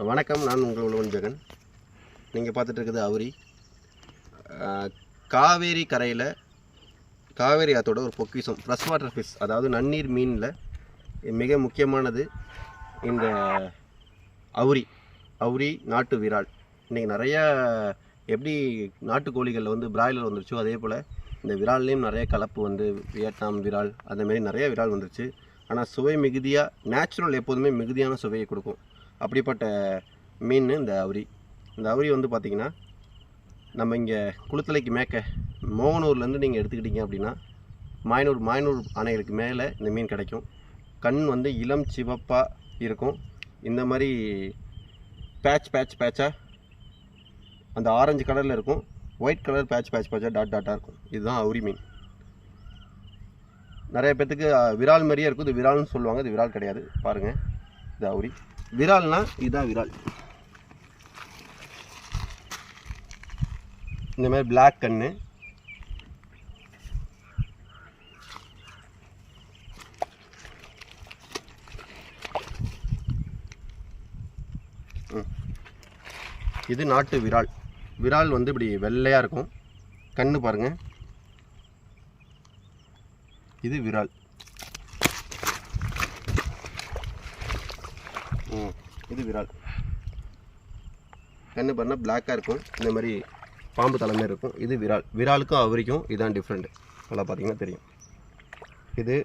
வணக்கம் நான் உங்கள் உழவன் ஜெகன் நீங்கள் பார்த்துட்டு இருக்குது அவுரி காவேரி கரையில் காவேரி ஆற்றோட ஒரு பொக்கிசம் ஃப்ரெஷ் வாட்டர் ஃபிஷ் அதாவது நன்னீர் மீனில் மிக முக்கியமானது இந்த அவுரி அவுரி நாட்டு விரால். இன்றைக்கி நிறையா எப்படி நாட்டுக்கோழிகளில் வந்து பிராய்லர் வந்துருச்சோ அதே போல் இந்த விரால்லையும் நிறைய கலப்பு வந்து வியட்நாம் விரால் அந்தமாரி நிறைய விரால் வந்துருச்சு. ஆனால் சுவை மிகுதியாக நேச்சுரல் எப்போதுமே மிகுதியான சுவையை கொடுக்கும். அப்படிப்பட்ட மீன் இந்த அவுரி. இந்த அவுரி வந்து பார்த்திங்கன்னா நம்ம இங்கே குளுத்தலைக்கு மேக்க மோகனூர்லேருந்து நீங்கள் எடுத்துக்கிட்டீங்க அப்படின்னா மாயனூர் மாயனூர் அணைகளுக்கு மேலே இந்த மீன் கிடைக்கும். கண் வந்து இளம் சிவப்பாக இருக்கும். இந்த மாதிரி பேட்ச் பேட்ச் பேட்சாக அந்த ஆரஞ்சு கலரில் இருக்கும். ஒயிட் கலர் பேட்ச் பேட்ச் பேட்சாக டாட் டாட்டாக இருக்கும். இதுதான் அவுரி மீன் நிறைய பேர்த்துக்கு விரால் மாதிரியே இருக்கும். இது விரால்னு சொல்லுவாங்க. இது விரால் கிடையாது. பாருங்கள் இது அவுரி விரால்னா இதுதான் விரால். இந்த மாதிரி பிளாக் கண்ணு. இது நாட்டு விரால். விரால் வந்து இப்படி வெள்ளையாக இருக்கும். கண்ணு பாருங்க. இது விரால். இது விரால். கண்ணு பாருன்னா பிளாக்காக இருக்கும். இந்த மாதிரி பாம்பு தலைமையாக இருக்கும். இது விரால். விராலுக்கும் அவரிக்கும் இதுதான் டிஃப்ரெண்ட் நல்லா பார்த்தீங்கன்னா தெரியும். இது